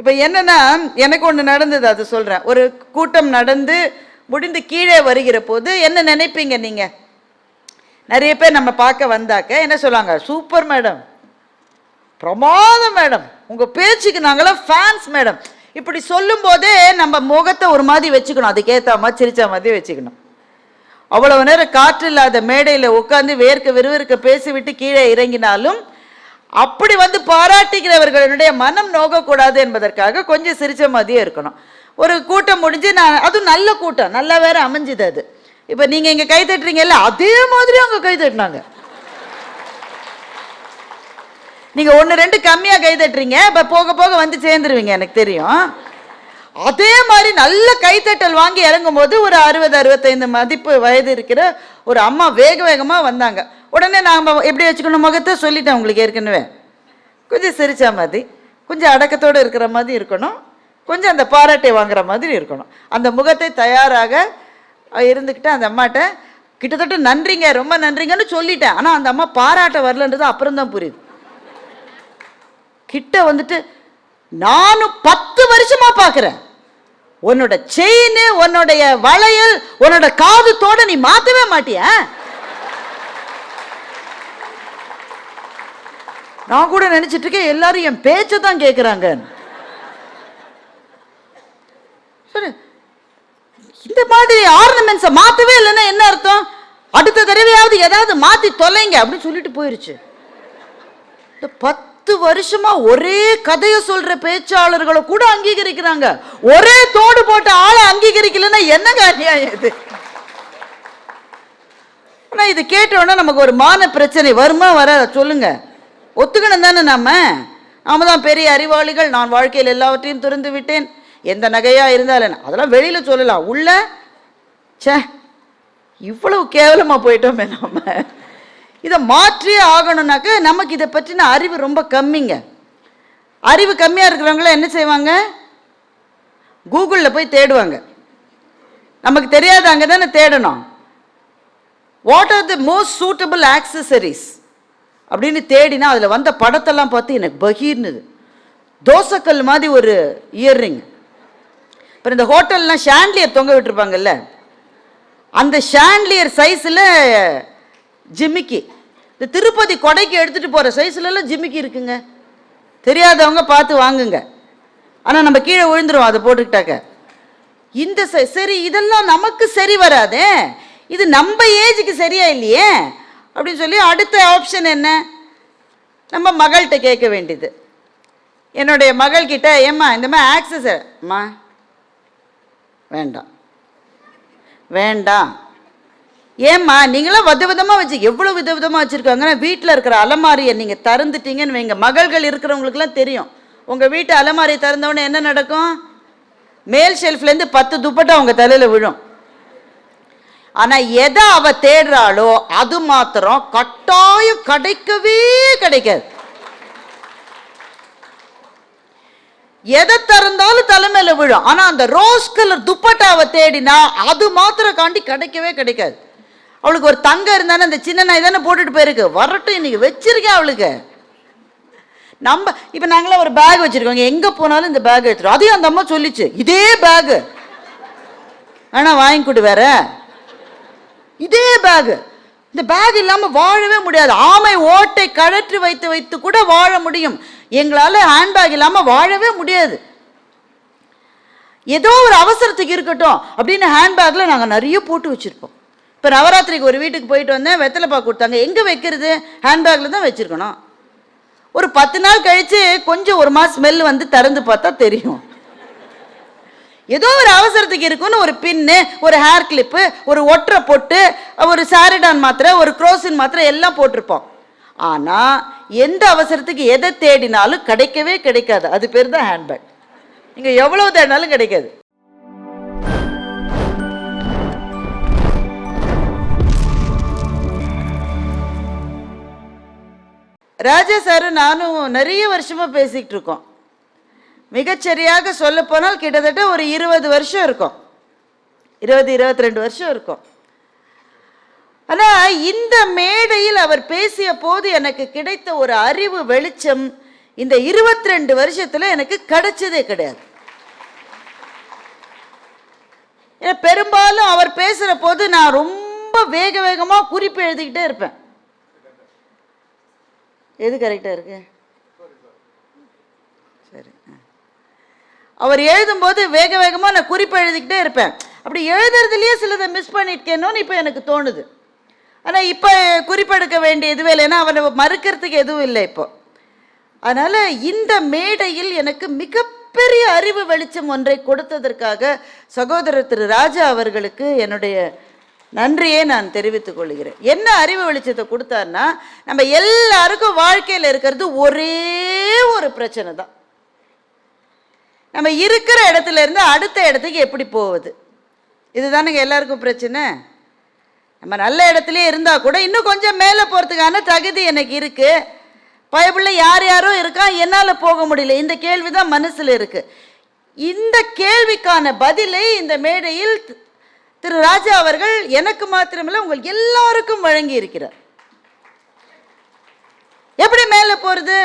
இப்போ என்னன்னா எனக்கு ஒன்று நடந்தது அது சொல்கிறேன் ஒரு கூட்டம் நடந்து முடிந்து கீழே வருகிற போது என்ன நினைப்பீங்க நீங்கள் நிறைய பேர் நம்ம பார்க்க வந்தாக்க என்ன சொல்லுவாங்க? Super madam. பிரமாதம் மேடம். உங்கள் பேச்சுக்கு நாங்களாம் ஃபேன்ஸ் மேடம். இப்படி சொல்லும் போதே நம்ம முகத்தை ஒரு மாதிரி வச்சுக்கணும். அதுக்கேற்ற மாதிரி சிரிச்ச மாதிரி வச்சுக்கணும். அவ்வளவு நேரம் காற்று இல்லாத மேடையில் உட்காந்து வேர்க்க விறுவிறுக்க பேசிவிட்டு கீழே இறங்கினாலும் அப்படி வந்து பாராட்டுகிறவர்களுடைய மனம் நோகக்கூடாது என்பதற்காக கொஞ்சம் சிரிச்ச மாதிரியே இருக்கணும். ஒரு கூட்டம் முடிஞ்சு நான் அதுவும் நல்ல கூட்டம் நல்லா வேற அமைஞ்சுது அது. இப்போ நீங்கள் இங்கே கை தட்டுறீங்கல்ல அதே மாதிரி அவங்க கை தட்டினாங்க. நீங்கள் ஒன்று ரெண்டு கம்மியாக கை தட்டுறீங்க இப்போ போக போக வந்து சேர்ந்துருவீங்க எனக்கு தெரியும். அதே மாதிரி நல்ல கைத்தட்டல் வாங்கி இறங்கும் போது ஒரு அறுபது அறுபத்தைந்து மதிப்பு வயது இருக்கிற ஒரு அம்மா வேக வேகமாக வந்தாங்க. உடனே நாம் எப்படி வச்சுக்கணும்? முகத்தை சொல்லிட்டேன் உங்களுக்கு ஏற்கனவே. கொஞ்சம் சிரித்த மாதிரி கொஞ்சம் அடக்கத்தோடு இருக்கிற மாதிரி இருக்கணும். கொஞ்சம் அந்த பாராட்டை வாங்குற மாதிரி இருக்கணும். அந்த முகத்தை தயாராக இருந்துக்கிட்டு அந்த அம்மாட்ட கிட்டத்தட்ட நன்றிங்க ரொம்ப நன்றிங்கன்னு சொல்லிட்டேன். ஆனால் அந்த அம்மா பாராட்ட வரலன்றது அப்புறம் தான் புரியுது. கிட்ட வந்துட்டு நானும் பத்து வருஷமா பார்க்குறேன் உன்னோட செயின் உன்னுடைய வளையல் உன்னோட காது தோட நீ மாத்தவே மாட்டிய? நான் கூட நினைச்சிட்டு இருக்கேன் எல்லாரும் என் பேச்சை தான் கேட்குறாங்க இந்த மாதிரி ஆர்னமெண்ட்ஸை மாத்தவே இல்லைன்னா என்ன அர்த்தம்? அடுத்த தடவையாவது ஏதாவது மாத்தி தொலைங்க அப்படின்னு சொல்லிட்டு போயிருச்சு. இந்த பத்து பத்து வருஷமா ஒரே கதையை சொல்ற பேச்சாளர்களை கூட அங்கீகரிக்கிறாங்க. ஒரே தோடு போட்ட ஆளை அங்கீகரிக்கலன்னா என்னங்க அநியாயம் இது? ஆனா இது கேட்டோன்னா நமக்கு ஒரு மான பிரச்சனை வருமா வர சொல்லுங்க. ஒத்துக்கணும் தானே நாம நாம தான் பெரிய அறிவாளிகள் நான் வாழ்க்கையில் எல்லாவற்றையும் திறந்து விட்டேன். எந்த நகையா இருந்தாலும் அதெல்லாம் வெளியில சொல்லலாம். உள்ள ச்சே இவ்வளவு கேவலமா போயிட்டோமே நம்ம இதை மாற்றியே ஆகணும்னாக்க நமக்கு இதை பற்றின அறிவு ரொம்ப கம்மிங்க. அறிவு கம்மியாக இருக்கிறவங்களாம் என்ன செய்வாங்க? கூகுளில் போய் தேடுவாங்க. நமக்கு தெரியாத அங்கே தானே தேடணும். What are the most suitable accessories அப்படின்னு தேடினா அதில் வந்த படத்தெல்லாம் பார்த்து எனக்கு பகீர்னுது. தோசைக்கல் மாதிரி ஒரு இயர்ரிங் அப்புறம் இந்த ஹோட்டல்லாம் ஷாண்ட்லியர் தொங்க விட்டுருப்பாங்கல்ல? அந்த ஷாண்ட்லியர் சைஸில் ஜிமிக்கி இந்த திருப்பதி கொடைக்கு எடுத்துகிட்டு போகிற சைஸ்லலாம் ஜிமிக்கி இருக்குங்க. தெரியாதவங்க பார்த்து வாங்குங்க. ஆனால் நம்ம கீழே விழுந்துரும் அதை போட்டுக்கிட்டாக்க. இந்த சை சரி இதெல்லாம் நமக்கு சரி வராதே. இது நம்ம ஏஜுக்கு சரியா இல்லையே? அப்படின்னு சொல்லி அடுத்த ஆப்ஷன் என்ன? நம்ம மகள்கிட்ட கேட்க வேண்டியது. என்னுடைய மகள்கிட்ட ஏம்மா இந்த மாதிரி ஆக்சஸ் அம்மா வேண்டாம். வேண்டாம். ஏம்மா நீங்களாம் வித விதமாக வச்சு எவ்வளோ வித விதமாக வச்சுருக்காங்கன்னா வீட்டில் இருக்கிற அலமாரியை நீங்கள் திறந்துட்டீங்கன்னு வைங்க. மகள்கள் இருக்கிறவங்களுக்குலாம் தெரியும். உங்கள் வீட்டு அலமாரியை திறந்தவொடனே என்ன நடக்கும்? மேல் ஷெல்ஃப்லேருந்து பத்து துப்பட்டா அவங்க தலையில் விழும். ஆனால் எதை அவ தேடுறாளோ அது மாத்திரம் கட்டாயம் கிடைக்கவே கிடைக்காது. எதை திறந்தாலும் தலைமையில விழும். ஆனா அந்த ரோஸ் கலர் துப்பட்டாவை தேடினா அது மாத்திரம் காண்டி கிடைக்கவே கிடைக்காது. அவளுக்கு ஒரு தங்கம் இருந்தானே அந்த சின்ன நாய் தானே போட்டுட்டு போயிருக்கு. வரட்டும் இன்னைக்கு வச்சிருக்கேன் அவளுக்கு. நம்ம இப்போ நாங்களாம் ஒரு பேக் வச்சிருக்கோங்க எங்க போனாலும் இந்த பேக் எடுத்துரும் அதையும் அந்த அம்மா சொல்லிச்சு. இதே பேகு ஆனால் வாங்கி கொடு வேற. இதே பேகு இந்த பேக் இல்லாமல் வாழவே முடியாது. ஆமை ஓட்டை கழற்றி வைத்து வைத்து கூட வாழ முடியும். எங்களால் ஹேண்ட்பேக் இல்லாமல் வாழவே முடியாது. ஏதோ ஒரு அவசரத்துக்கு இருக்கட்டும் அப்படின்னு ஹேண்ட்பேக்கில் நாங்கள் நிறைய போட்டு வச்சுருப்போம். இப்போ நவராத்திரிக்கு ஒரு வீட்டுக்கு போயிட்டு வந்தேன் வெத்தலை பாக்கு கொடுத்தாங்க. எங்கே வைக்கிறது? ஹேண்ட்பேக்கில் தான் வச்சுருக்கணும். ஒரு பத்து நாள் கழித்து கொஞ்சம் ஒரு மாதம் ஸ்மெல் வந்து திறந்து பார்த்தா தெரியும். ஏதோ ஒரு அவசரத்துக்கு இருக்குன்னு ஒரு பின்னு ஒரு ஹேர் கிளிப்பு ஒரு ஒற்றை பொட்டு ஒரு சாரிடான் மாத்திரை ஒரு குரோசின் மாத்திரை எல்லாம் போட்டிருப்போம். ஆனால் எந்த அவசரத்துக்கு எதை தேடினாலும் கிடைக்கவே கிடைக்காது. அது பேர் தான் ஹேண்ட்பேக் நீங்கள் எவ்வளோ தேடினாலும் கிடைக்காது. ராஜா சார் நானும் நிறைய வருஷமாக பேசிக்கிட்டு இருக்கோம். மிகச்சரியாக சொல்லப்போனால் கிட்டத்தட்ட ஒரு இருபது வருஷம் இருக்கும். இருபது இருபத்தி ரெண்டு வருஷம் இருக்கும். ஆனால் இந்த மேடையில் அவர் பேசிய போது எனக்கு கிடைத்த ஒரு அறிவு வெளிச்சம் இந்த இருபத்தி ரெண்டு வருஷத்தில் எனக்கு கிடைச்சதே கிடையாது. பெரும்பாலும் அவர் பேசுகிற போது நான் ரொம்ப வேக வேகமாக குறிப்பு எழுதிக்கிட்டே இருப்பேன். எது கரெக்டாக இருக்கு? சரி அவர் எழுதும்போது வேக வேகமாக நான் குறிப்பு எழுதிக்கிட்டே இருப்பேன். அப்படி எழுதுறதுலேயே சிலதை மிஸ் பண்ணிருக்கேனோன்னு இப்போ எனக்கு தோணுது. ஆனால் இப்போ குறிப்பெடுக்க வேண்டிய எதுவே இல்லை. ஏன்னா அவனை மறுக்கிறதுக்கு எதுவும் இல்லை இப்போ. அதனால் இந்த மேடையில் எனக்கு மிகப்பெரிய அறிவு வெளிச்சம் ஒன்றை கொடுத்ததற்காக சகோதரர் திரு ராஜா அவர்களுக்கு என்னுடைய நன்றியே நான் தெரிவித்துக் கொள்கிறேன். என்ன அறிவு வெளிச்சத்தை கொடுத்தாருன்னா நம்ம எல்லாருக்கும் வாழ்க்கையில் இருக்கிறது ஒரே ஒரு பிரச்சனை தான். நம்ம இருக்கிற இடத்துல இருந்து அடுத்த இடத்துக்கு எப்படி போவது? இதுதானுங்க எல்லாருக்கும் பிரச்சனை. நம்ம நல்ல இடத்துலயே இருந்தா கூட இன்னும் கொஞ்சம் மேலே போகிறதுக்கான தகுதி எனக்கு இருக்கு. பைபிளில் யார் யாரோ இருக்கா? என்னால் போக முடியல. இந்த கேள்வி தான் மனசில் இருக்கு. இந்த கேள்விக்கான பதிலை இந்த மேடையில் திரு ராஜா அவர்கள் எனக்கு மாத்திரமில்லை உங்கள் எல்லாருக்கும் வழங்கி இருக்கிறார் எப்படி மேலே போகிறது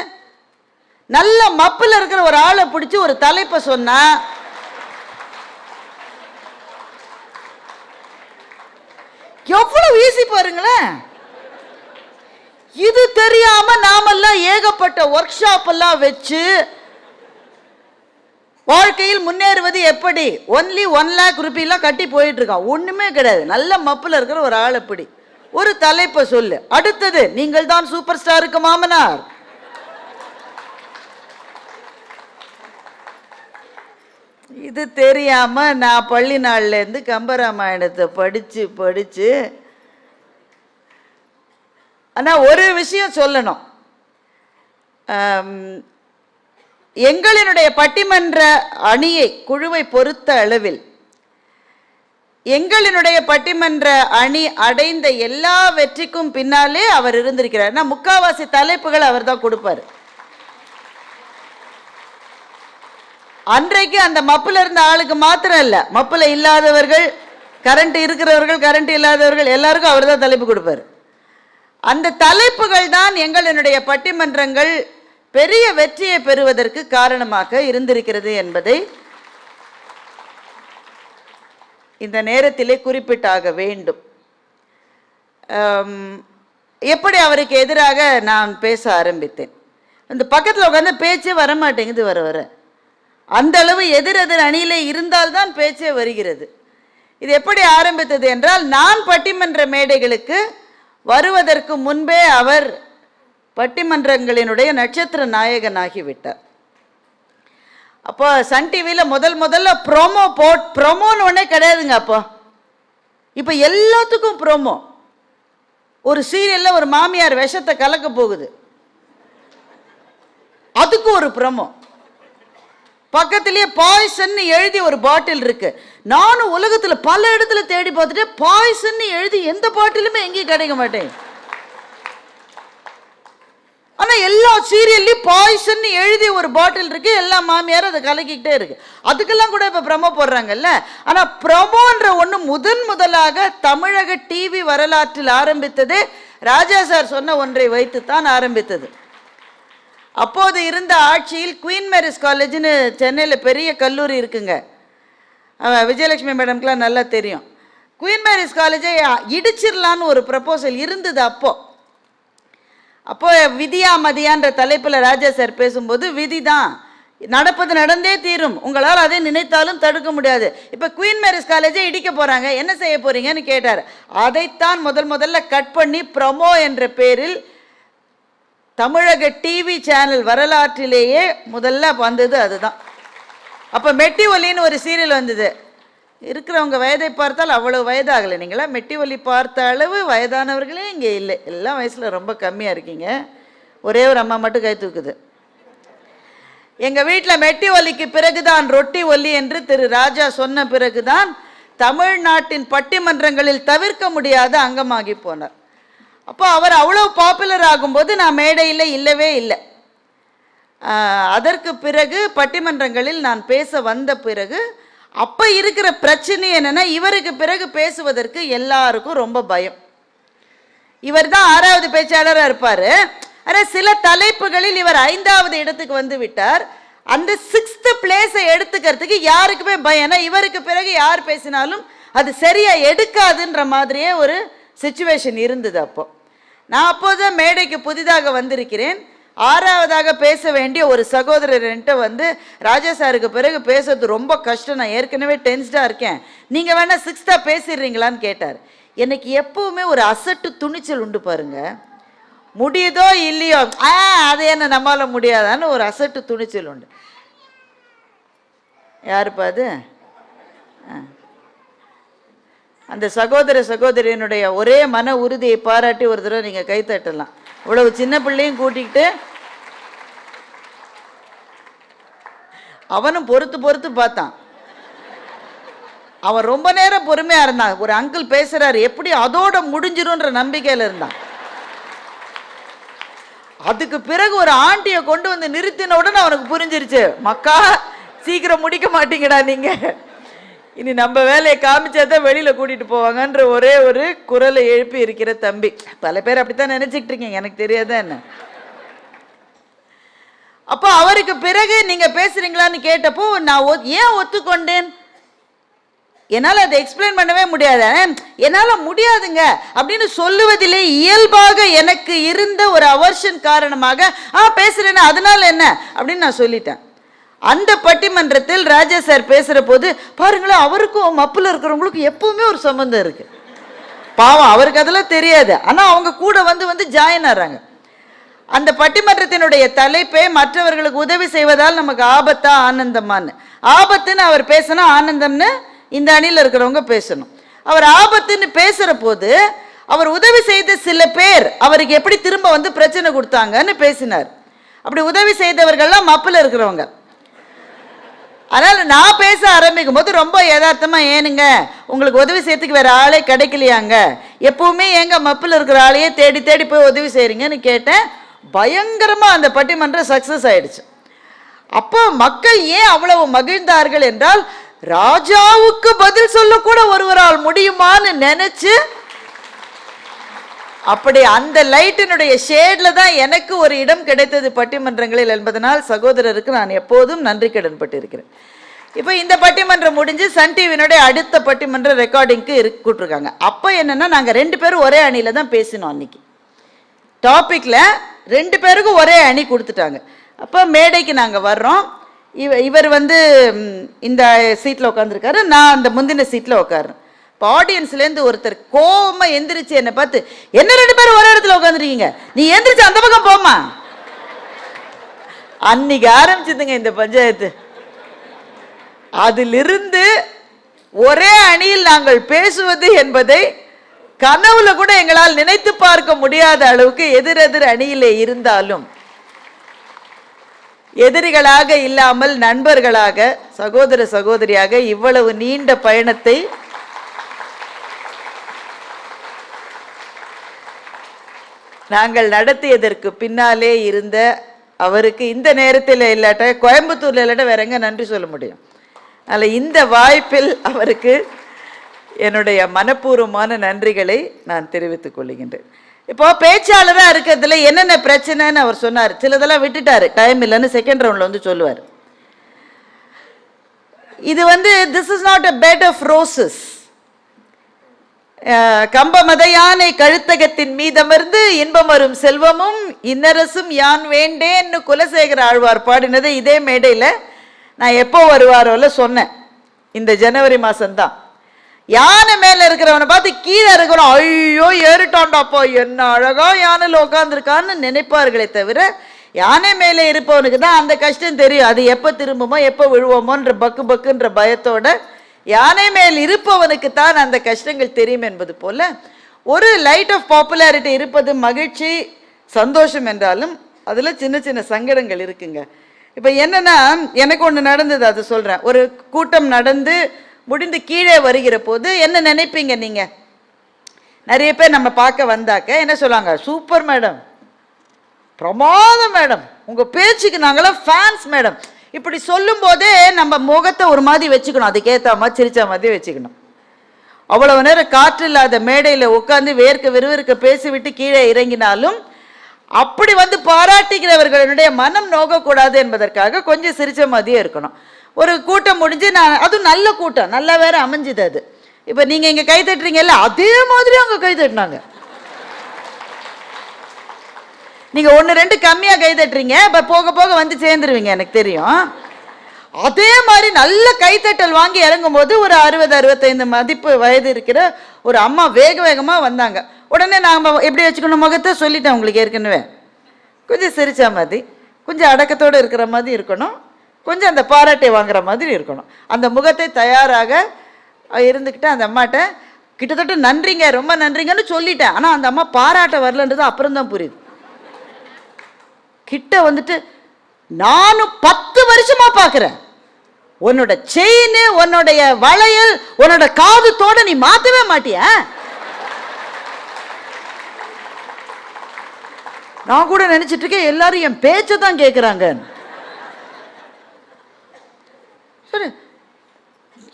நல்ல மப்பில் இருக்கிற ஒரு ஆளை பிடிச்சி ஒரு தலைப்பை சொன்னா எவ்வளவு ஈஸி பாருங்களேன். இது தெரியாம நாமெல்லாம் ஏகப்பட்ட ஒர்க் ஷாப் எல்லாம் வச்சு வாழ்க்கையில் முன்னேறுவது எப்படி? ஒன்லி ஒன் லேக் ருபிலாம் கட்டி போயிட்டு இருக்கான் கிடையாது. நல்ல மப்பில் இருக்கிற ஒரு ஆள் எப்படி? ஒரு தலைப்பை சொல்லு. அடுத்தது நீங்கள் தான் சூப்பர் ஸ்டாருக்கு மாமனார். இது தெரியாம நான் பள்ளி நாள்ல இருந்து கம்பராமாயணத்தை படிச்சு படிச்சு ஆனா ஒரு விஷயம் சொல்லணும். எங்களினுடைய பட்டிமன்ற அணியை குழுவை பொறுத்த அளவில் எங்களினுடைய பட்டிமன்ற அணி அடைந்த எல்லா வெற்றிக்கும் பின்னாலே அவர் இருந்திருக்கிறார். ஏன்னா முக்காவாசி தலைப்புகள் அவர் தான் கொடுப்பார். அன்றைக்கு அந்த மப்புல இருந்த ஆளுக்கு மாத்திரம் இல்ல. மப்புல இல்லாதவர்கள் கரண்ட் இருக்கிறவர்கள் கரண்ட் இல்லாதவர்கள் எல்லாருக்கும் அவர் தான் தலைப்பு கொடுப்பார். அந்த தலைப்புகள் தான் எங்களினுடைய பட்டிமன்றங்கள் பெரிய வெற்றியை பெறுவதற்கு காரணமாக இருந்திருக்கிறது என்பதை இந்த நேரத்திலே குறிப்பிட்டாக வேண்டும். எப்படி அவருக்கு எதிராக நான் பேச ஆரம்பித்தேன்? இந்த பக்கத்தில் உட்காந்து பேச்சே வர மாட்டேங்குது வர வர. அந்த அளவு எதிர் எதிர் அணியிலே இருந்தால்தான் பேச்சே வருகிறது. இது எப்படி ஆரம்பித்தது என்றால் நான் பட்டிமன்ற மேடைகளுக்கு வருவதற்கு முன்பே அவர் பட்டிமன்றங்களினுடைய நட்சத்திர நாயகனாகிவிட்டார். அப்போ சன் டிவியில் முதல் முதல்ல ப்ரோமோ போட் ப்ரோமோன்னு ஒன்றே கிடையாதுங்க அப்போ. இப்போ எல்லாத்துக்கும் ப்ரோமோ ஒரு சீரியலில் ஒரு மாமியார் விஷத்தை கலக்க போகுது. அதுக்கு ஒரு ப்ரோமோ பக்கத்திலேயே பாய்சன் எழுதி ஒரு பாட்டில் இருக்கு. நானும் உலகத்தில் பல இடத்துல தேடி பார்த்துட்டு பாய்சன் எழுதி எந்த பாட்டிலுமே எங்கேயும் கிடைக்க மாட்டேன் ஆனா எல்லா சீரியல்லையும் பாய்சன் எழுதி ஒரு பாட்டில் இருக்கு எல்லா மாமியாரும் அதை கலக்கிக்கிட்டே இருக்கு. அதுக்கெல்லாம் கூட இப்ப ப்ரமோ போடுறாங்கல்ல? ஆனா ப்ரமோன்ற ஒண்ணு முதன் முதலாக தமிழக டிவி வரலாற்றில் ஆரம்பித்தது ராஜா சார் சொன்ன ஒன்றை வைத்துத்தான் ஆரம்பித்தது. அப்போது இருந்த ஆட்சியில் குயின் மேரிஸ் காலேஜ்னு சென்னையில் பெரிய கல்லூரி இருக்குங்க. விஜயலட்சுமி மேடம்க்குலாம் நல்லா தெரியும். குயின் மேரிஸ் காலேஜை இடிச்சிடலான்னு ஒரு ப்ரப்போசல் இருந்தது அப்போது அப்போ விதியா மதியான்ற தலைப்பில் ராஜா சார் பேசும்போது விதி தான் நடப்பது நடந்தே தீரும். உங்களால் அதை நினைத்தாலும் தடுக்க முடியாது. இப்போ குயின் மேரிஸ் காலேஜை இடிக்க போகிறாங்க என்ன செய்ய போறீங்கன்னு கேட்டார். அதைத்தான் முதல் முதல்ல கட் பண்ணி ப்ரமோ என்ற பேரில் தமிழக டிவி சேனல் வரலாற்றிலேயே முதல்ல வந்தது அதுதான். அப்போ மெட்டி ஒலின்னு ஒரு சீரியல் வந்தது. இருக்கிறவங்க வயதை பார்த்தால் அவ்வளவு வயதாகலை. நீங்களா மெட்டி ஒலி பார்த்த அளவு வயதானவர்களே இங்கே இல்லை. எல்லாம் வயசில் ரொம்ப கம்மியாக இருக்கீங்க. ஒரே ஒரு அம்மா மட்டும் கை தூக்குது. எங்கள் வீட்டில் மெட்டி ஒலிக்கு பிறகுதான் ரொட்டி ஒலி என்று திரு ராஜா சொன்ன பிறகுதான் தமிழ்நாட்டின் பட்டிமன்றங்களில் தவிர்க்க முடியாத அங்கமாகி போனார். அப்போ அவர் அவ்வளோ பாப்புலர் ஆகும்போது நான் மேடையில் இல்லவே இல்லை. அதற்கு பிறகு பட்டிமன்றங்களில் நான் பேச வந்த பிறகு அப்போ இருக்கிற பிரச்சனை என்னென்னா இவருக்கு பிறகு பேசுவதற்கு எல்லாருக்கும் ரொம்ப பயம். இவர் தான் ஆறாவது பேச்சாளராக இருப்பார். ஆனால் சில தலைப்புகளில் இவர் ஐந்தாவது இடத்துக்கு வந்து விட்டார். அந்த சிக்ஸ்த்து பிளேஸை எடுத்துக்கிறதுக்கு யாருக்குமே பயம். ஏன்னா இவருக்கு பிறகு யார் பேசினாலும் அது சரியாக எடுக்காதுன்ற மாதிரியே ஒரு சுச்சுவேஷன் இருந்தது அப்போ. நான் அப்போது மேடைக்கு புதிதாக வந்திருக்கிறேன். ஆறாவதாக பேச வேண்டிய ஒரு சகோதரர்கிட்ட வந்து ராஜா சாருக்கு பிறகு பேசுறது ரொம்ப கஷ்டம். நான் ஏற்கனவே டென்ஸ்டாக இருக்கேன். நீங்கள் வேணால் சிக்ஸ்த்தாக பேசிடுறீங்களான்னு கேட்டார். எனக்கு எப்பவுமே ஒரு அசட்டு துணிச்சல் உண்டு பாருங்க. முடியுதோ இல்லையோ ஆ அது என்ன நம்மால முடியாதான்னு ஒரு அசட்டு துணிச்சல் உண்டு. யாருப்பா அது? ஆ. அந்த சகோதர சகோதரியனுடைய ஒரே மன உறுதியை பாராட்டி ஒரு தடவை நீங்கள் கைத்தட்டலாம் இவ்வளவு சின்ன பிள்ளையும் கூட்டிக்கிட்டு அவனும் பொறுத்து பொறுத்து பார்த்தான். அவன் ரொம்ப நேரம் பொறுமையா இருந்தான். ஒரு அங்கிள் பேசுறாரு எப்படி அதோட முடிஞ்சிரும்ன்ற நம்பிக்கையில இருந்தான். அதுக்கு பிறகு ஒரு ஆண்டியை கொண்டு வந்து நிறுத்தின உடனே அவனுக்கு புரிஞ்சிருச்சு. மக்கா சீக்கிரம் முடிக்க மாட்டீங்கடா நீங்க. இனி நம்ம வேலையை காமிச்சாதான் வெளியில கூட்டிட்டு போவாங்கன்ற ஒரே ஒரு குரலை எழுப்பி இருக்கிற தம்பி. பல பேர் அப்படித்தான் நினச்சிக்கிட்டு இருக்கீங்க. எனக்கு தெரியாதா என்ன? அப்போ அவருக்கு பிறகு நீங்க பேசுறீங்களான்னு கேட்டப்போ நான் ஏன் ஒத்துக்கொண்டேன்? என்னால் அதை எக்ஸ்பிளைன் பண்ணவே முடியாது. என்னால் முடியாதுங்க. அப்படின்னு சொல்லுவதிலே இயல்பாக எனக்கு இருந்த ஒரு அவர்ஷன் காரணமாக ஆ பேசுறேன்னு அதனால என்ன? அப்படின்னு நான் சொல்லிட்டேன். அந்த பட்டிமன்றத்தில் ராஜா சார் பேசுகிற போது பாருங்களேன் அவருக்கும் மப்பில் இருக்கிறவங்களுக்கும் எப்பவுமே ஒரு சம்பந்தம் இருக்குது பாவம் அவருக்கு அதெல்லாம் தெரியாது. ஆனால் அவங்க கூட வந்து வந்து ஜாயின் ஆகிறாங்க அந்த பட்டிமன்றத்தினுடைய தலைப்பே மற்றவர்களுக்கு உதவி செய்வதால் நமக்கு ஆபத்தா ஆனந்தமான்னு. ஆபத்துன்னு அவர் பேசினா ஆனந்தம்னு இந்த அணியில் இருக்கிறவங்க பேசணும். அவர் ஆபத்துன்னு பேசுகிற போது அவர் உதவி செய்த சில பேர் அவருக்கு எப்படி திரும்ப வந்து பிரச்சனை கொடுத்தாங்கன்னு பேசினார். அப்படி உதவி செய்தவர்கள்லாம் மப்பில் இருக்கிறவங்க. அதனால் நான் பேச ஆரம்பிக்கும் போது ரொம்ப யதார்த்தமாக ஏனுங்க உங்களுக்கு உதவி செய்யறதுக்கு வேற ஆளே கிடைக்கலையாங்க. எப்பவுமே எங்கள் மப்பில் இருக்கிற ஆளையே தேடி தேடி போய் உதவி செய்கிறீங்கன்னு கேட்டேன். பயங்கரமாக அந்த பட்டிமன்றம் சக்சஸ் ஆயிடுச்சு. அப்போ மக்கள் ஏன் அவ்வளவு மகிழ்ந்தார்கள் என்றால் ராஜாவுக்கு பதில் சொல்லக்கூட ஒருவரால் முடியுமான்னு நினச்சி அப்படி அந்த லைட்டினுடைய ஷேட்ல தான் எனக்கு ஒரு இடம் கிடைத்தது பட்டிமன்றங்களில் என்பதனால் சகோதரருக்கு நான் எப்போதும் நன்றி கடன் பட்டிருக்கிறேன் இப்போ இந்த பட்டிமன்றம் முடிஞ்சு சன் டிவினுடைய அடுத்த பட்டிமன்ற ரெக்கார்டிங்க்கு இருக்கு கூட்டிருக்காங்க. அப்போ என்னென்னா நாங்கள் ரெண்டு பேரும் ஒரே அணியில் தான் பேசினோம் அன்னைக்கு. டாப்பிக்கில் ரெண்டு பேருக்கும் ஒரே அணி கொடுத்துட்டாங்க. அப்போ மேடைக்கு நாங்கள் வர்றோம். இவ இவர் வந்து இந்த சீட்டில் உட்காந்துருக்காரு நான் அந்த முந்தின சீட்டில் உட்காருறேன். இப்போ ஆடியன்ஸ்லேருந்து ஒருத்தர் கோவமா எந்திரிச்சு என்னை பார்த்து என்ன ரெண்டு பேரும் ஒரே இடத்துல உட்காந்துருக்கீங்க நீ எந்திரிச்சு அந்த பக்கம் போமா அன்னைக்கு ஆரம்பிச்சதுங்க இந்த பஞ்சாயத்து. அதிலிருந்து ஒரே அணியில் நாங்கள் பேசுவது என்பதை கனவுல கூட எங்களால் நினைத்து பார்க்க முடியாத அளவுக்கு எதிரெதிர் அணியிலே இருந்தாலும் எதிரிகளாக இல்லாமல் நண்பர்களாக சகோதர சகோதரியாக இவ்வளவு நீண்ட பயணத்தை நாங்கள் நடத்தியதற்கு பின்னாலே இருந்த அவருக்கு இந்த நேரத்தில் இல்லாட்ட கோயம்புத்தூர்ல இல்லாட்ட வேற எங்கே நன்றி சொல்ல முடியும். அதில் இந்த வாய்ப்பில் அவருக்கு என்னுடைய மனப்பூர்வமான நன்றிகளை நான் தெரிவித்துக் கொள்கின்றேன். இப்போ பேச்சாளராக இருக்கிறதுல என்னென்ன பிரச்சனைன்னு அவர் சொன்னார். சிலதெல்லாம் விட்டுட்டாரு. டைம் இல்லைன்னு செகண்ட் ரவுண்டில் வந்து சொல்லுவார். இது வந்து this is not a bed of roses கம்பமத யானை கழுத்தகத்தின் மீதமர்ந்து இன்பம் வரும் செல்வமும் இன்னரசும் யான் வேண்டேன்னு குலசேகர ஆழ்வார் பாடினதை இதே மேடையில் நான் எப்போ வருவாரோல சொன்னேன். இந்த ஜனவரி மாதம்தான் யானை மேலே இருக்கிறவனை பார்த்து கீழே இருக்கிறோம் ஐயோ ஏறிட்டான்டாப்பா என்ன அழகா யானையில் உட்காந்துருக்கான்னு நினைப்பார்களே தவிர யானை மேலே இருப்பவனுக்கு தான் அந்த கஷ்டம் தெரியும். அது எப்போ திரும்புமோ எப்போ விழுவோமோன்ற பக்கு பக்குன்ற பயத்தோட யானை மேல் இருப்பவனுக்கு தான் அந்த கஷ்டங்கள் தெரியும் என்பது போல ஒரு லைட் ஆஃப் பாப்புலாரிட்டி இருப்பது மகிழ்ச்சி சந்தோஷம் என்றாலும் அதில் சின்ன சின்ன சங்கடங்கள் இருக்குங்க. இப்போ என்னன்னா எனக்கு ஒன்று நடந்தது அது சொல்கிறேன் ஒரு கூட்டம் நடந்து முடிந்து கீழே வருகிற போது என்ன நினைப்பீங்க நீங்கள் நிறைய பேர் நம்ம பார்க்க வந்தாக்க என்ன சொல்லுவாங்க? சூப்பர் மேடம் பிரமாதம் மேடம். உங்கள் பேச்சுக்கு நாங்களாம் ஃபேன்ஸ் மேடம். இப்படி சொல்லும் போதே நம்ம முகத்தை ஒரு மாதிரி வச்சுக்கணும். அதுக்கேற்ற மாதிரி சிரிச்ச மாதிரி வச்சுக்கணும். அவ்வளவு நேரம் காற்று இல்லாத மேடையில் உட்காந்து வேர்க்க விறுவிறுக்க பேசிவிட்டு கீழே இறங்கினாலும் அப்படி வந்து பாராட்டுகிறவர்களுடைய மனம் நோகக்கூடாது என்பதற்காக கொஞ்சம் சிரிச்ச மாதிரியே இருக்கணும். ஒரு கூட்டம் முடிஞ்சு நான் அதுவும் நல்ல கூட்டம் நல்லா வேற அமைஞ்சுது அது. இப்போ நீங்கள் இங்கே கை தட்டுறீங்கல்ல அதே மாதிரி அவங்க கை தட்டினாங்க. நீங்க ஒன்று ரெண்டு கம்மியாக கை தட்டுறீங்க இப்போ போக போக வந்து சேர்ந்துருவீங்க எனக்கு தெரியும். அதே மாதிரி நல்ல கைத்தட்டல் வாங்கி இறங்கும்போது ஒரு அறுபது அறுபத்தைந்து மதிப்பு வயது இருக்கிற ஒரு அம்மா வேக வேகமாக வந்தாங்க. உடனே நாம் எப்படி வச்சுக்கணும் முகத்தை சொல்லிட்டேன் உங்களுக்கு ஏற்கனவே. கொஞ்சம் சிரித்த மாதிரி கொஞ்சம் அடக்கத்தோடு இருக்கிற மாதிரி இருக்கணும். கொஞ்சம் அந்த பாராட்டை வாங்குற மாதிரி இருக்கணும். அந்த முகத்தை தயாராக இருந்துக்கிட்டு அந்த அம்மாட்ட கிட்டத்தட்ட நன்றிங்க ரொம்ப நன்றிங்கன்னு சொல்லிட்டேன். ஆனால் அந்த அம்மா பாராட்ட வரலன்றது அப்புறம் தான் புரியுது. கிட்ட வந்துட்டு நானும் பத்து வருஷமா பார்க்குறேன் உன்னோட செயின் உன்னுடைய வளையல் உன்னோட காது தோட நீ மாத்தவே மாட்டியா? நான் கூட நினைச்சிட்டு இருக்கேன் எல்லாரும் என் பேச்சை தான் கேட்குறாங்க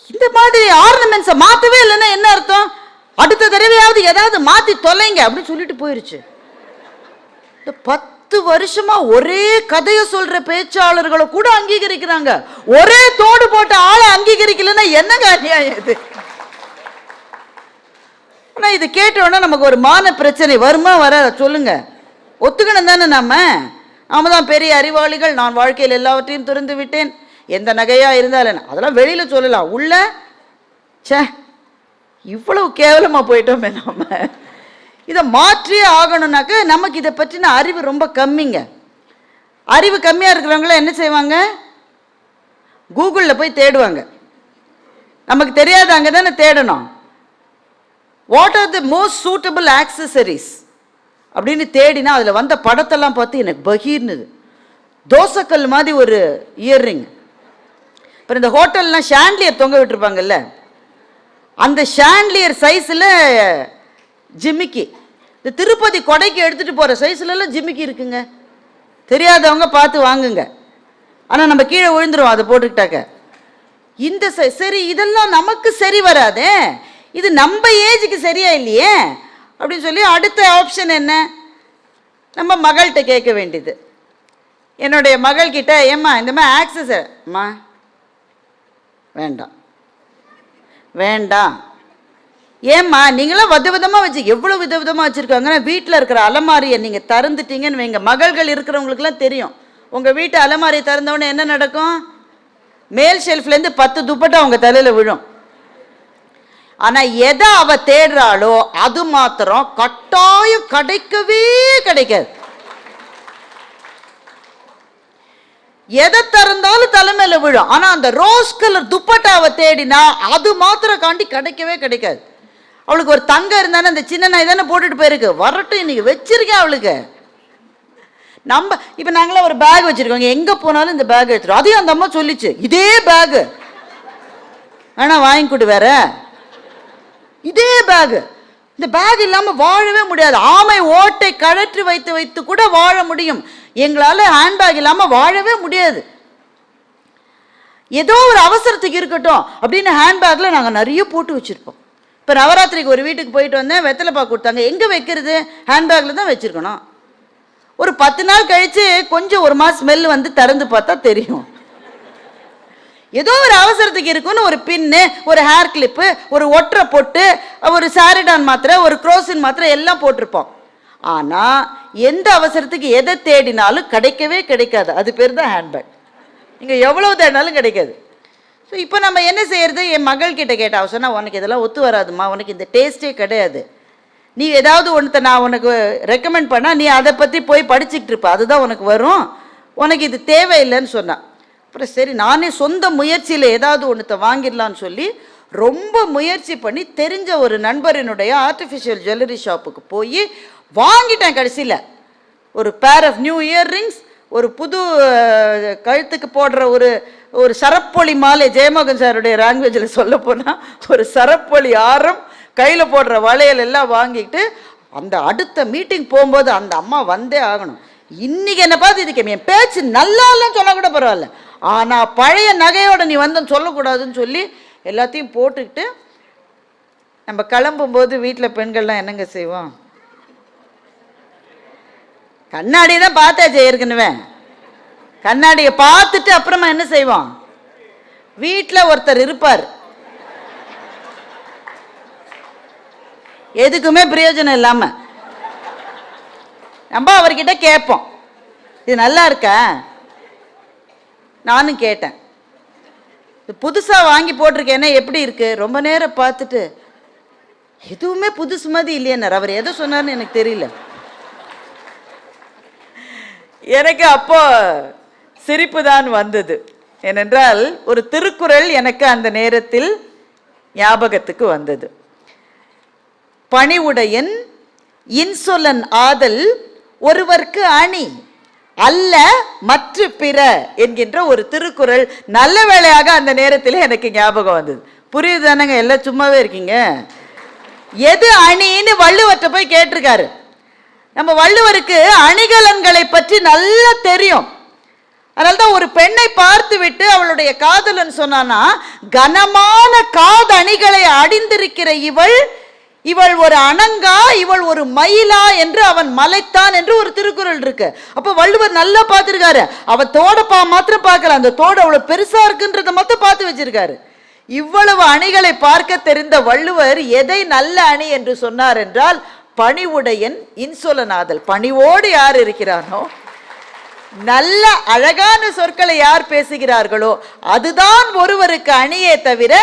இந்த மாதிரி ஆர்னமெண்ட்ஸை மாத்தவே இல்லைன்னா என்ன அர்த்தம்? அடுத்த தடவையாவது ஏதாவது மாத்தி தொலைங்க அப்படின்னு சொல்லிட்டு போயிருச்சு. இந்த பத்து பத்து வருஷமா ஒரே கதையை சொல்ற பேச்சாளர்களை கூட அங்கீகரிக்கிறாங்க. ஒரே தோடு போட்ட ஆளை அங்கீகரிக்கலன்னா என்னங்க அநியாயம் இது? ஆனா இது கேட்டோன்னா நமக்கு ஒரு மான பிரச்சனை வருமா வர சொல்லுங்க. ஒத்துக்கணும் தானே நாம? நாம தான் பெரிய அறிவாளிகள். நான் வாழ்க்கையில் எல்லாவற்றையும் திறந்து விட்டேன். எந்த நகையா இருந்தாலும் அதெல்லாம் வெளியில சொல்லலாம். உள்ள ச்சே இவ்வளவு கேவலமா போயிட்டோமே நாம. இதை மாற்றியே ஆகணும்னாக்க நமக்கு இதை பற்றின அறிவு ரொம்ப கம்மிங்க. அறிவு கம்மியாக இருக்கிறவங்களாம் என்ன செய்வாங்க? கூகுளில் போய் தேடுவாங்க. நமக்கு தெரியாத அங்கே தானே தேடணும். What are the most suitable accessories அப்படின்னு தேடினா அதில் வந்த படத்தெல்லாம் பார்த்து எனக்கு பகீர்னுது. தோசைக்கல் மாதிரி ஒரு இயர்ரிங் அப்புறம் இந்த ஹோட்டல்லாம் ஷாண்ட்லியர் தொங்க விட்டுருப்பாங்கல்ல? அந்த ஷாண்ட்லியர் சைஸில் ஜிமிக்கி இந்த திருப்பதி கொடைக்கு எடுத்துகிட்டு போகிற சைஸ்லலாம் ஜிமிக்கி இருக்குங்க. தெரியாதவங்க பார்த்து வாங்குங்க. ஆனால் நம்ம கீழே விழுந்துருவோம் அதை போட்டுக்கிட்டாக்க. இந்த சை- சரி இதெல்லாம் நமக்கு சரி வராதே. இது நம்ம ஏஜுக்கு சரியா இல்லையே? அப்படின்னு சொல்லி அடுத்த ஆப்ஷன் என்ன? நம்ம மகள்கிட்ட கேட்க வேண்டியது. என்னுடைய மகள்கிட்ட ஏம்மா இந்த மாதிரி ஆக்சஸ் அம்மா வேண்டாம். வேண்டாம். ஏம்மா நீங்களாம் வித விதமாக வச்சு எவ்வளோ வித விதமாக வச்சுருக்காங்கன்னா வீட்டில் இருக்கிற அலமாரியை நீங்கள் திறந்துட்டீங்கன்னு எங்கள் மகள்கள் இருக்கிறவங்களுக்குலாம் தெரியும். உங்கள் வீட்டு அலமாரியை திறந்தவொடனே என்ன நடக்கும்? மேல் ஷெல்ஃப்லேருந்து பத்து துப்பட்டா அவங்க தலையில் விழும். ஆனால் எதை அவ தேடுறாளோ அது மாத்திரம் கட்டாயம் கிடைக்கவே கிடைக்காது. எதை திறந்தாலும் தலைமையில விழும். ஆனா அந்த ரோஸ் கலர் துப்பட்டாவை தேடினா அது மாத்திரம் காண்டி கிடைக்கவே கிடைக்காது. அவளுக்கு ஒரு தங்கம் இருந்தானே அந்த சின்ன நாய் தானே போட்டுட்டு போயிருக்கு. வரட்டும் இன்னைக்கு வச்சிருக்கேன் அவளுக்கு. நம்ம இப்போ நாங்களாம் ஒரு பேக் வச்சிருக்கோங்க. எங்க போனாலும் இந்த பேக் எடுத்துரும் அதையும் அந்த அம்மா சொல்லிச்சு. இதே பேகு ஆனால் வாங்கி கொடு வேற. இதே பேக் இந்த பேக் இல்லாம வாழவே முடியாது. ஆமை ஓட்டை கழற்றி வைத்து வைத்து கூட வாழ முடியும். எங்களால ஹேண்ட்பேக் இல்லாம வாழவே முடியாது. ஏதோ ஒரு அவசரத்துக்கு இருக்கட்டும் அப்படின்னு ஹேண்ட்பேக்கில் நாங்கள் நிறைய போட்டு வச்சுருப்போம். இப்போ நவராத்திரிக்கு ஒரு வீட்டுக்கு போயிட்டு வந்தேன் வெத்தலை பாக்கு கொடுத்தாங்க. எங்கே வைக்கிறது? ஹேண்ட்பேக்கில் தான் வச்சுருக்கணும். ஒரு பத்து நாள் கழித்து கொஞ்சம் ஒரு மாதம் ஸ்மெல் வந்து திறந்து பார்த்தா தெரியும். ஏதோ ஒரு அவசரத்துக்கு இருக்குன்னு ஒரு பின்னு ஒரு ஹேர் கிளிப்பு ஒரு ஒற்றை பொட்டு ஒரு சாரிடான் மாத்திரை ஒரு குரோசின் மாத்திரை எல்லாம் போட்டிருப்போம். ஆனால் எந்த அவசரத்துக்கு எதை தேடினாலும் கிடைக்கவே கிடைக்காது. அது பேர் தான் ஹேண்ட்பேக் நீங்கள் எவ்வளோ தேடினாலும் கிடைக்காது. ஸோ இப்போ நம்ம என்ன செய்கிறது என் மகள் கிட்ட கேட்டா சொன்னால் உனக்கு இதெல்லாம் ஒத்து வராதும்மா. உனக்கு இந்த டேஸ்ட்டே கிடையாது. நீ ஏதாவது ஒன்றத்தை நான் உனக்கு ரெக்கமெண்ட் பண்ணால் நீ அதை பற்றி போய் படிச்சுக்கிட்டு இருப்ப. அதுதான் உனக்கு வரும். உனக்கு இது தேவையில்லைன்னு சொன்னான் அப்புறம் சரி நானே சொந்த முயற்சியில் ஏதாவது ஒன்றத்தை வாங்கிடலான்னு சொல்லி ரொம்ப முயற்சி பண்ணி தெரிஞ்ச ஒரு நண்பரினுடைய ஆர்டிஃபிஷியல் ஜுவல்லரி ஷாப்புக்கு போய் வாங்கிட்டேன் கடைசியில். ஒரு pair of new year rings ஒரு புது கழுத்துக்கு போடுற ஒரு ஒரு சரப்பொலி மாலை ஜெயமோகன் சாருடைய லாங்குவேஜில் சொல்ல போனால் ஒரு சரப்பொலி ஆரம் கையில் போடுற வளையல் எல்லாம் வாங்கிட்டு அந்த அடுத்த மீட்டிங் போகும்போது அந்த அம்மா வந்தே ஆகணும். இன்னைக்கு என்ன பார்த்து இதுக்கு என் பேச்சு நல்லா இல்லைன்னு சொல்ல கூட பரவாயில்ல. ஆனால் பழைய நகையோட நீ வந்தேன்னு சொல்லக்கூடாதுன்னு சொல்லி எல்லாத்தையும் போட்டுக்கிட்டு நம்ம கிளம்பும்போது வீட்டில் பெண்கள்லாம் என்னங்க செய்வோம்? கண்ணாடி தான் பார்த்தாச்சு ஏற்கனவே. கண்ணாடியை பார்த்துட்டு அப்புறமா என்ன செய்வோம்? வீட்டில் ஒருத்தர் இருப்பார். எதுக்குமே பிரயோஜனம் இல்லாம. நம்ம அவர்கிட்ட கேட்போம். இது நல்லா இருக்கா? நானும் கேட்டேன். இது புதுசாக வாங்கி போட்டிருக்கேனே எப்படி இருக்கு? ரொம்ப நேரம் பார்த்துட்டு எதுவுமே புதுசு மாதிரி இல்லையன்னார் அவர் எதை சொன்னார்னு எனக்கு தெரியல. எனக்கு அப்போ சிரிப்பு தான் வந்தது. ஏனென்றால் ஒரு திருக்குறள் எனக்கு அந்த நேரத்தில் ஞாபகத்துக்கு வந்தது. பணிவுடையன் இன்சொலன் ஆதல் ஒருவர்க்கு அணி அல்ல மற்ற பிற என்கின்ற ஒரு திருக்குறள் நல்ல வேளையாக அந்த நேரத்தில் எனக்கு ஞாபகம் வந்தது. புரியுது தானங்க எல்லாம் சும்மாவே இருக்கீங்க? எது அணின்னு வள்ளுவர்கிட்ட போய் கேட்டிருக்காரு. நம்ம வள்ளுவருக்கு அணிகலன்களை பற்றி நல்லா தெரியும். அதனால தான் ஒரு பெண்ணை பார்த்து விட்டு அவளுடைய காதலன் சொன்னானா கனமான காதணிகளை அடிந்திருக்கிற இவள் இவள் ஒரு அணங்கா இவள் ஒரு மயிலா என்று அவன் மலைத்தான் என்று ஒரு திருக்குறள் இருக்கு. அப்ப வள்ளுவர் நல்லா பார்த்துருக்காரு. அவ தோட பா மாத்திரம் பார்க்கல. அந்த தோடு அவ்வளவு பெருசா இருக்குன்றத மட்டும் பார்த்து வச்சிருக்காரு. இவ்வளவு அணிகளை பார்க்க தெரிந்த வள்ளுவர் எதை நல்ல அணி என்று சொன்னார் என்றால் பணிவுடையன் இன்சொலநாதல் பணிவோடு யார் இருக்கிறானோ? நல்ல அழகான சொற்களை யார் பேசுகிறார்களோ அதுதான் ஒருவருக்கு அணியே தவிர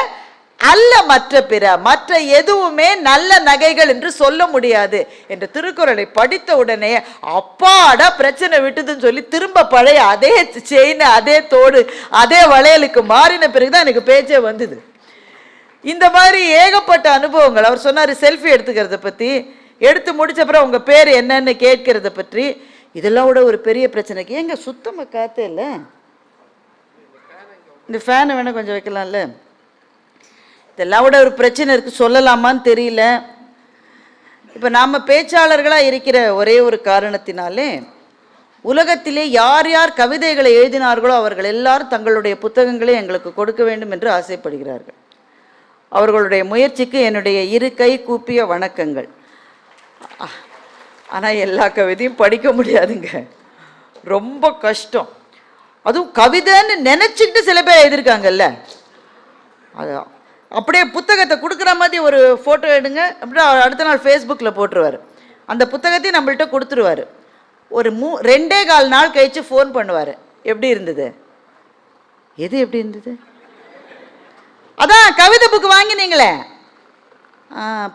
அல்ல மற்ற பிற மற்ற எதுவுமே நல்ல நகைகள் என்று சொல்ல முடியாது என்ற திருக்குறளை படித்த உடனே அப்பாடா பிரச்சனை விட்டுதுன்னு சொல்லி திரும்ப பழைய அதே செயின் அதே தோடு அதே வளையலுக்கு மாறின பிறகுதான் எனக்கு பேச்சே வந்தது. இந்த மாதிரி ஏகப்பட்ட அனுபவங்கள். அவர் சொன்னார் செல்ஃபி எடுத்துக்கிறத பற்றி எடுத்து முடிச்ச அப்புறம் உங்கள் பேர் என்னன்னு கேட்கறத பற்றி இதெல்லாம் விட ஒரு பெரிய பிரச்சனைக்கு ஏங்க சுத்தமாக காத்தே இல்லை? இந்த ஃபேனை வேணால் கொஞ்சம் வைக்கலாம்ல. இதெல்லாம் விட ஒரு பிரச்சனை இருக்குது சொல்லலாமான்னு தெரியல. இப்போ நாம் பேச்சாளர்களாக இருக்கிற ஒரே ஒரு காரணத்தினாலே உலகத்திலே யார் யார் கவிதைகளை எழுதினார்களோ அவர்கள் எல்லாரும் தங்களுடைய புத்தகங்களை எங்களுக்கு கொடுக்க வேண்டும் என்று ஆசைப்படுகிறார்கள். அவர்களுடைய முயற்சிக்கு என்னுடைய இரு கை கூப்பிய வணக்கங்கள். ஆனால் எல்லா கவிதையும் படிக்க முடியாதுங்க. ரொம்ப கஷ்டம். அதுவும் கவிதைன்னு நினச்சிக்கிட்டு சில பேர் எழுதியிருக்காங்கல்ல. அது அப்படியே புத்தகத்தை கொடுக்குற மாதிரி ஒரு ஃபோட்டோ எடுங்க அப்படியே அடுத்த நாள் ஃபேஸ்புக்கில் போட்டுருவார். அந்த புத்தகத்தையும் நம்மள்கிட்ட கொடுத்துருவாரு. ஒரு மூ ரெண்டே கால் நாள் கழித்து ஃபோன் பண்ணுவார். எப்படி இருந்தது? எது எப்படி இருந்தது? அதான் கவிதை புக்கு வாங்கினீங்களே.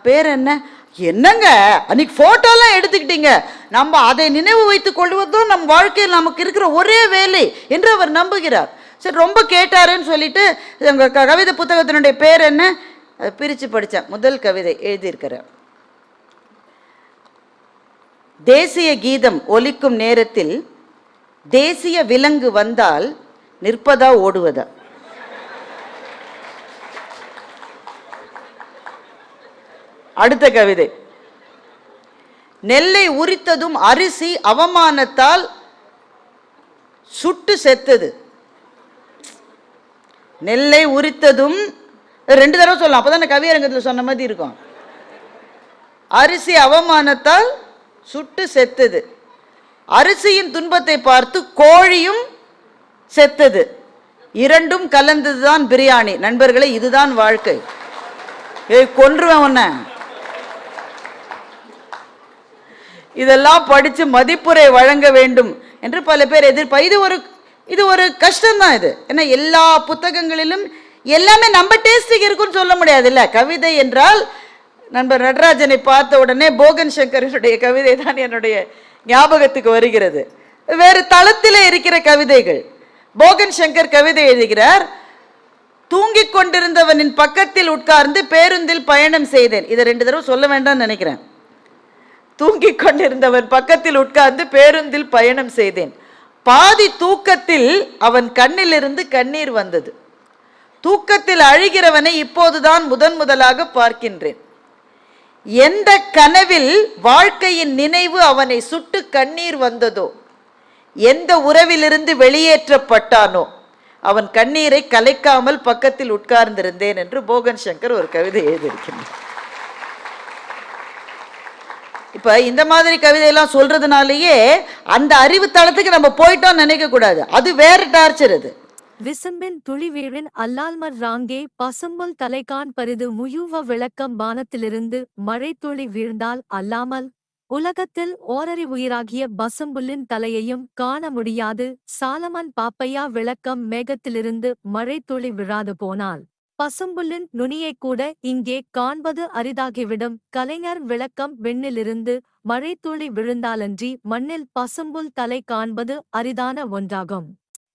பேர் என்ன? என்னங்க? அன்னைக்கு ஃபோட்டோலாம் எடுத்துக்கிட்டீங்க. நம்ம அதை நினைவு வைத்துக் கொள்வதும் நம் வாழ்க்கையில் நமக்கு இருக்கிற ஒரே வேலை என்று அவர் நம்புகிறார். சரி ரொம்ப கேட்டாருன்னு சொல்லிட்டு உங்கள் கவிதை புத்தகத்தினுடைய பேர் என்ன? அதை பிரித்து படித்தேன் முதல் கவிதை எழுதியிருக்கிறேன் தேசிய கீதம் ஒலிக்கும் நேரத்தில் தேசிய விலங்கு வந்தால் நிற்பதா ஓடுவதா? அடுத்த கவிதை. நெல்லை உரித்ததும் அரிசி அவமானத்தால் சுட்டு செத்தது. நெல்லை உரித்ததும் ரெண்டு தடவை சொல்லலாம். அப்பதானே கவியரங்கத்தில் சொன்ன மாதிரி இருக்கும். அரிசி அவமானத்தால் சுட்டு செத்தது. அரிசியின் துன்பத்தை பார்த்து கோழியும் செத்தது. இரண்டும் கலந்ததுதான் பிரியாணி. நண்பர்களே இதுதான் வாழ்க்கை. ஏய் கொன்றுவேன் உன்ன. இதெல்லாம் படித்து மதிப்புரை வழங்க வேண்டும் என்று பல பேர் எதிர்ப்பா இது ஒரு இது ஒரு கஷ்டம்தான் இது. ஏன்னா எல்லா புத்தகங்களிலும் எல்லாமே நம்ம டேஸ்ட்டுக்கு இருக்குன்னு சொல்ல முடியாதுல்ல. கவிதை என்றால் நண்பர் நடராஜனை பார்த்த உடனே போகன் சங்கரனுடைய கவிதை தான் என்னுடைய ஞாபகத்துக்கு வருகிறது. வேறு தளத்தில் இருக்கிற கவிதைகள். போகன் சங்கர் கவிதை எழுதுகிறார் தூங்கிக் கொண்டிருந்தவனின் பக்கத்தில் உட்கார்ந்து பேருந்தில் பயணம் செய்தேன். இதை ரெண்டு தடவை சொல்ல வேண்டாம்னு நினைக்கிறேன். தூங்கிக் கொண்டிருந்தவன் பக்கத்தில் உட்கார்ந்து பேருந்தில் பயணம் செய்தேன். பாதி தூக்கத்தில் அவன் கண்ணிலிருந்து கண்ணீர் வந்தது. தூக்கத்தில் அழுகிறவனை இப்போதுதான் முதன் முதலாக பார்க்கின்றேன். எந்த கனவில் வாழ்க்கையின் நினைவு அவனை சுட்டு கண்ணீர் வந்ததோ? எந்த உறவிலிருந்து வெளியேற்றப்பட்டானோ? அவன் கண்ணீரை கலைக்காமல் பக்கத்தில் உட்கார்ந்திருந்தேன் என்று போகன் சங்கர் ஒரு கவிதை எழுதியிருக்கிறார். இப்ப இந்த மாதிரி கவிதையெல்லாம் சொல்றதுனாலயே அந்த அறிவு தளத்துக்கு நம்ம போயிட்டோம் நினைக்க கூடாது. அது வேற டார்ச்சர் அது. விசும்பின் துளிவீழின் அல்லால்மர் ராங்கே பசும்புல் தலைகான் பரிது முயூவ விளக்கம் வானத்திலிருந்து மழைத்துளி வீழ்ந்தால் அல்லாமல் உலகத்தில் ஓரறி உயிராகிய பசும்புல்லின் தலையையும் காண முடியாது. சாலமன் பாப்பையா விளக்கம் மேகத்திலிருந்து மழைத்துளி விழாது போனால் பசும்புல்லின் நுனியைக் கூட இங்கே காண்பது அரிதாகிவிடும். கலைஞர் விளக்கம் விண்ணிலிருந்து மழைத்துளி விழுந்தாலன்றி மண்ணில் பசும்புல் தலை காண்பது அரிதான ஒன்றாகும்.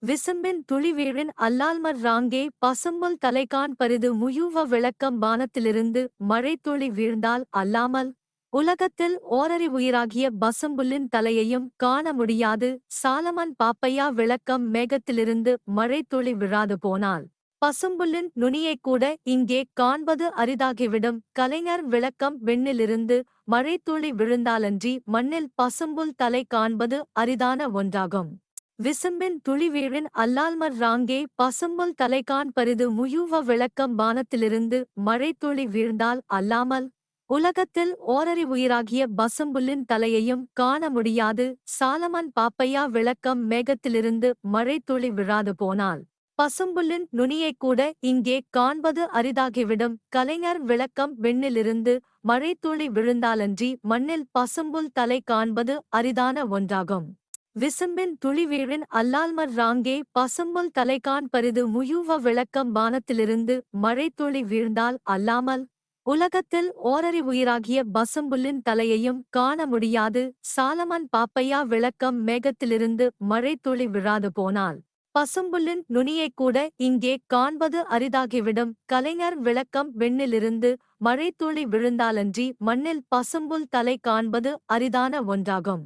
விசும்பின் துளிவீழின் அல்லால்மர் ராங்கே பசும்புல் தலைகான் பரிது முயூவ விளக்கம் வானத்திலிருந்து மழைத்துளி வீழ்ந்தால் அல்லாமல் உலகத்தில் ஓரறி உயிராகிய பசும்புல்லின் தலையையும் காண முடியாது. சாலமன் பாப்பையா விளக்கம் மேகத்திலிருந்து மழைத்துளி விழாது போனால் பசும்புல்லின் நுனியைக் கூட இங்கே காண்பது அரிதாகிவிடும். கலைஞர் விளக்கம் விண்ணிலிருந்து மழைத்துளி விழுந்தாலன்றி மண்ணில் பசும்புல் தலை காண்பது அரிதான ஒன்றாகும். விசும்பின் துளிவீழின் அல்லால்மர் ராங்கே பசும்புல் தலைகான் பரிது முயூவ விளக்கம் வானத்திலிருந்து மழைத்துளி வீழ்ந்தால் அல்லாமல் உலகத்தில் ஓரறி உயிராகிய பசும்புல்லின் தலையையும் காண முடியாது. சாலமன் பாப்பையா விளக்கம் மேகத்திலிருந்து மழைத்துளி விழாது போனால் பசும்புல்லின் நுனியைக் கூட இங்கே காண்பது அரிதாகிவிடும். கலைஞர் விளக்கம் விண்ணிலிருந்து மழைத்துளி விழுந்தாலன்றி மண்ணில் பசும்புல் தலை காண்பது அரிதான ஒன்றாகும். விசும்பின் துளிவீழின் அல்லால்மர் ராங்கே பசும்புல் தலைகான் பரிது முயூவ விளக்கம் வானத்திலிருந்து மழைத்துளி வீழ்ந்தால் அல்லாமல் உலகத்தில் ஓரறி உயிராகிய பசும்புல்லின் தலையையும் காண முடியாது. சாலமன் பாப்பையா விளக்கம் மேகத்திலிருந்து மழைத்துளி விழாது போனால் பசும்புல்லின் நுனியைக் கூட இங்கே காண்பது அரிதாகிவிடும். கலைஞர் விளக்கம் விண்ணிலிருந்து மழைத்துளி விழுந்தாலன்றி மண்ணில் பசும்புல் தலை காண்பது அரிதான ஒன்றாகும்.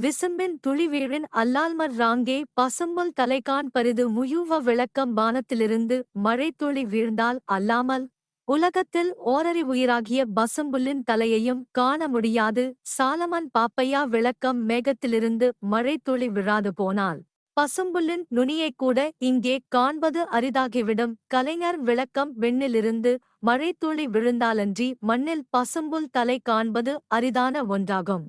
விசும்பின் துளிவீழின் அல்லால்மர் ராங்கே பசும்புல் தலைகான் பரிது முயூவ விளக்கம் வானத்திலிருந்து மழைத்துளி வீழ்ந்தால் அல்லாமல் உலகத்தில் ஓரறி உயிராகிய பசும்புல்லின் தலையையும் காண முடியாது. சாலமன் பாப்பையா விளக்கம் மேகத்திலிருந்து மழைத்துளி விழாது போனால் பசும்புல்லின் நுனியைக் கூட இங்கே காண்பது அரிதாகிவிடும். கலைஞர் விளக்கம் விண்ணிலிருந்து மழைத்துளி விழுந்தாலன்றி மண்ணில் பசும்புல் தலை காண்பது அரிதான ஒன்றாகும்.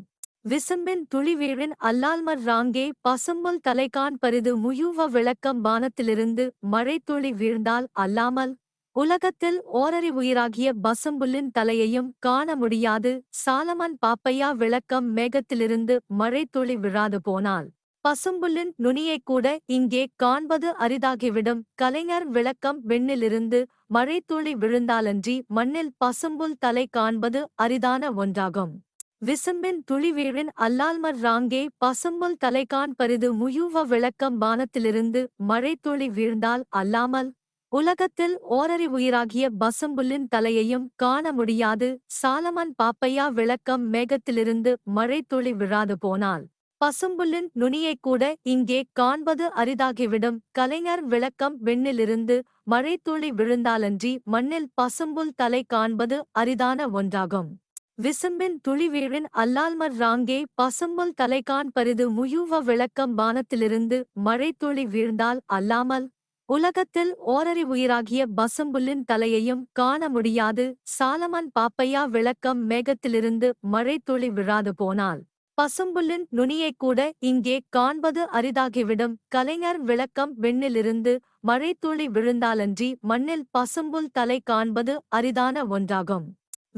விசும்பின் துளிவீழின் அல்லால்மர் ராங்கே பசும்புல் தலைகான் பரிது முயூவ விளக்கம் வானத்திலிருந்து மழைத்துளி வீழ்ந்தால் அல்லாமல் உலகத்தில் ஓரறி உயிராகிய பசும்புல்லின் தலையையும் காண முடியாது. சாலமன் பாப்பையா விளக்கம் மேகத்திலிருந்து மழைத்துளி விழாது போனால் பசும்புல்லின் நுனியைக் கூட இங்கே காண்பது அரிதாகிவிடும். கலைஞர் விளக்கம் விண்ணிலிருந்து மழைத்துளி விழுந்தாலன்றி மண்ணில் பசும்புல் தலை காண்பது அரிதான ஒன்றாகும். விசும்பின் துளிவீழின் அல்லால்மர் ராங்கே பசும்புல் தலைகான் பரிது முயூவ விளக்கம் வானத்திலிருந்து மழைத்துளி வீழ்ந்தால் அல்லாமல் உலகத்தில் ஓரறி உயிராகிய பசும்புல்லின் தலையையும் காண முடியாது. சாலமன் பாப்பையா விளக்கம் மேகத்திலிருந்து மழைத்துளி விழாது போனால் பசும்புல்லின் நுனியைக் கூட இங்கே காண்பது அரிதாகிவிடும். கலைஞர் விளக்கம் விண்ணிலிருந்து மழைத்துளி விழுந்தாலன்றி மண்ணில் பசும்புல் தலை காண்பது அரிதான ஒன்றாகும். விசும்பின் துளிவீழின் அல்லால்மர் ராங்கே பசும்புல் தலைகான் பரிது முயுவ விளக்கம் வானத்திலிருந்து மழைத்துளி வீழ்ந்தால் அல்லாமல் உலகத்தில் ஓரறி உயிராகிய பசும்புல்லின் தலையையும் காண முடியாது. சாலமன் பாப்பையா விளக்கம் மேகத்திலிருந்து மழைத்துளி விழாது போனால் பசும்புல்லின் நுனியைக் கூட இங்கே காண்பது அரிதாகிவிடும். கலைஞர் விளக்கம் விண்ணிலிருந்து மழைத்துளி விழுந்தாலன்றி மண்ணில் பசும்புல் தலை காண்பது அரிதான ஒன்றாகும்.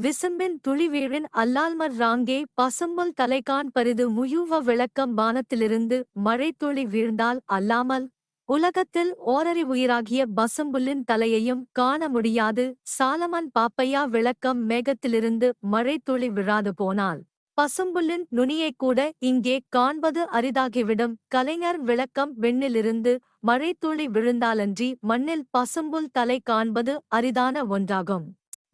விசும்பின் துளிவீழின் அல்லால்மர் ராங்கே பசும்புல் தலைகான் பரிது முயூவ விளக்கம் வானத்திலிருந்து மழைத்துளி வீழ்ந்தால் அல்லாமல் உலகத்தில் ஓரறி உயிராகிய பசும்புல்லின் தலையையும் காண முடியாது. சாலமன் பாப்பையா விளக்கம் மேகத்திலிருந்து மழைத்துளி விழாது போனால் பசும்புல்லின் நுனியைக் கூட இங்கே காண்பது அரிதாகிவிடும். கலைஞர் விளக்கம் விண்ணிலிருந்து மழைத்துளி விழுந்தாலன்றி மண்ணில் பசும்புல் தலை காண்பது அரிதான ஒன்றாகும்.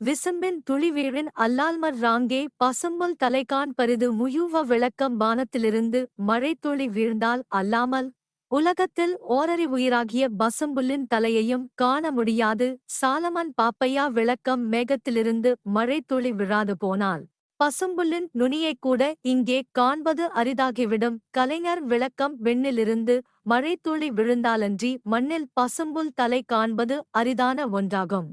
விசும்பின் துளிவீழின் அல்லால்மர் ராங்கே பசும்புல் தலைகான் பரிது முயூவ விளக்கம் வானத்திலிருந்து மழைத்துளி வீழ்ந்தால் அல்லாமல் உலகத்தில் ஓரறி உயிராகிய பசும்புல்லின் தலையையும் காண முடியாது. சாலமன் பாப்பையா விளக்கம் மேகத்திலிருந்து மழைத்துளி விழாது போனால் பசும்புல்லின் நுனியைக் கூட இங்கே காண்பது அரிதாகிவிடும். கலைஞர் விளக்கம் விண்ணிலிருந்து மழைத்துளி விழுந்தாலன்றி மண்ணில் பசும்புல் தலை காண்பது அரிதான ஒன்றாகும்.